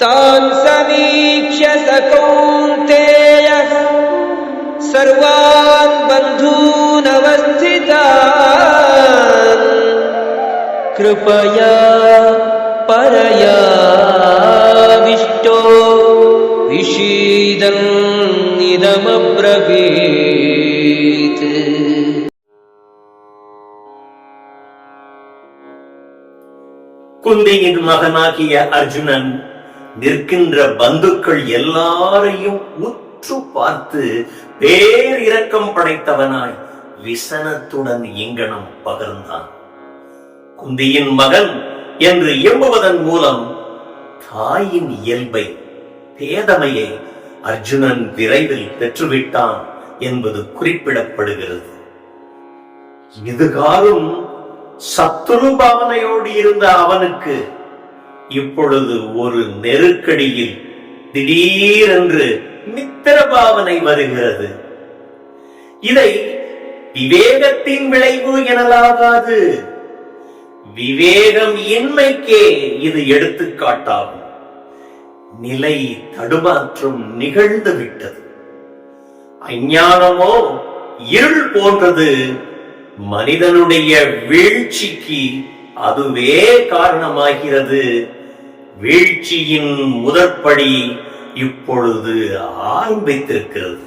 താൻ സമീക്ഷ്യ സകൗന്തേയ സർവാൻ ബന്ധൂനവസ്ഥിതാൻ കൃപയാ പരയാവിഷ്ടോ വിഷീദം നിതമബ്രവീത് കുന്തിയിൽ മകനാക്കിയ അർജുനൻ நிற்கின்ற பந்துக்கள் எல்லாரையும் உற்று பார்த்து பேர் இரக்கம் படைத்தவனாய் விசனத்துடன் இங்கனம் பகர்ந்தான். குந்தியின் மகன் என்று எம்புவதன் மூலம் தாயின் இயல்பை பேதமையை அர்ஜுனன் விரைவில் பெற்றுவிட்டான் என்பது குறிப்பிடப்படுகிறது. இதுகாலும் சத்துரு பாவனையோடு இருந்த அவனுக்கு இப்பொழுது ஒரு நெருக்கடியில் திடீரென்று மித்திர பாவனை வருகிறது. இதை விவேகத்தின் விளைவு எனலாகாது. விவேகம் இன்மைக்கே இது எடுத்துக்காட்டாகும். நிலை தடுமாற்றம் நிகழ்ந்து விட்டது. அஞ்ஞானமோ இருள் போன்றது மனிதனுடைய வீழ்ச்சிக்கு அதுவே காரணமாகிறது. வீழ்ச்சியின் முதற்படி இப்பொழுது ஆரம்பித்திருக்கிறது.